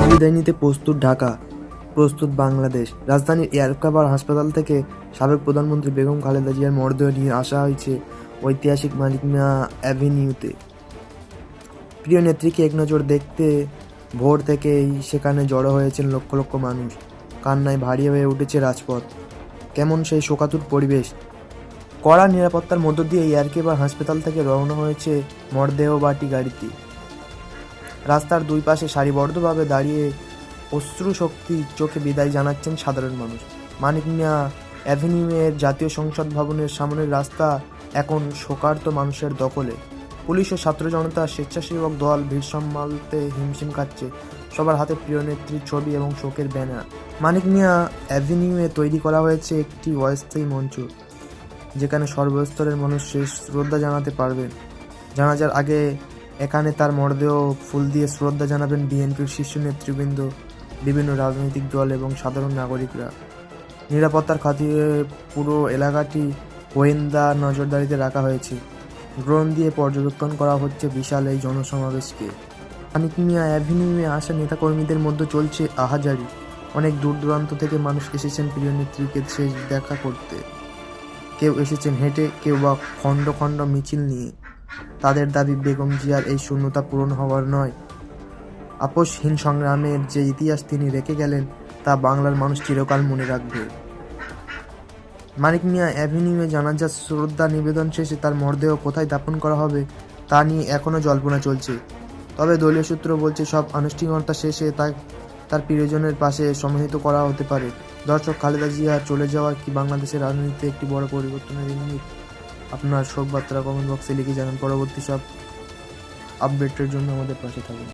বিদায় নিতে প্রস্তুত ঢাকা, প্রস্তুত বাংলাদেশ। রাজধানীর এয়ারকাবার হাসপাতাল থেকে সাবেক প্রধানমন্ত্রী বেগম খালেদা জিয়ার মরদেহ নিয়ে আসা হয়েছে ঐতিহাসিক মানিক মিয়া অ্যাভিনিউতে। প্রিয় নেত্রীকে এক নজর দেখতে ভোর থেকেই সেখানে জড়ো হয়েছেন লক্ষ লক্ষ মানুষ। কান্নায় ভারী হয়ে উঠেছে রাজপথ। কেমন সেই শোকাতুর পরিবেশ? কড়া নিরাপত্তার মধ্য দিয়ে এয়ারকেবার হাসপাতাল থেকে রওনা হয়েছে মরদেহবাটি গাড়িটি। রাস্তার দুই পাশে সারিবদ্ধভাবে দাঁড়িয়ে অশ্রু শক্তি চোখে বিদায় জানাচ্ছেন সাধারণ মানুষ। মানিক মিয়া অ্যাভিনিউয়ের জাতীয় সংসদ ভবনের সামনের রাস্তা এখন শোকার্ত মানুষের দখলে। পুলিশ ও ছাত্র জনতা স্বেচ্ছাসেবক দল ভিড় সামালতে হিমশিম খাচ্ছে সবার হাতে প্রিয় নেত্রীর ছবি এবং শোকের ব্যানার। মানিক মিয়া অ্যাভিনিউয়ে তৈরি করা হয়েছে একটি অস্থায়ী মঞ্চ, যেখানে সর্বস্তরের মানুষ শেষ শ্রদ্ধা জানাতে পারবেন। জানাজার আগে এখানে তার মরদেহ ফুল দিয়ে শ্রদ্ধা জানাবেন বিএনপির শীর্ষ নেতৃবৃন্দ, বিভিন্ন রাজনৈতিক দল এবং সাধারণ নাগরিকরা। নিরাপত্তার খাতিরে পুরো এলাকাটি গোয়েন্দা নজরদারিতে রাখা হয়েছে। ড্রোন দিয়ে পর্যবেক্ষণ করা হচ্ছে বিশাল এই জনসমাবেশকে। মানিক মিয়া অ্যাভিনিউয়ে আসা নেতাকর্মীদের মধ্যে চলছে আহাজারি। অনেক দূর দূরান্ত থেকে মানুষ এসেছেন প্রিয় নেত্রীকে শেষ দেখা করতে। কেউ এসেছেন হেঁটে, কেউ বা খণ্ড খণ্ড মিছিল নিয়ে। তাদের দাবি বেগম জিয়ার এই শূন্যতা পূরণ হওয়ার নয়। আপোষহীন সংগ্রামের যে ইতিহাস তিনি রেখে গেলেন, তা বাংলার মানুষ চিরকাল মনে রাখবে। মানিক মিয়া অ্যাভিনিউয়ে জানাজা শ্রদ্ধা নিবেদন শেষে তার মরদেহ কোথায় দাপন করা হবে, তা নিয়ে এখনও জল্পনা চলছে। তবে দলীয় সূত্র বলছে, সব আনুষ্ঠানিকতা শেষে তা তার প্রিয়জনের পাশে সমাহিত করা হতে পারে। দর্শক খালেদা জিয়া চলে যাওয়ার কি বাংলাদেশের রাজনীতিতে একটি বড় পরিবর্তনের ইঙ্গিত? আপনার শোক বার্তা কমেন্ট বক্সে লিখে জানান। পরবর্তী সব আপডেটের জন্য আমাদের পাশে থাকুন।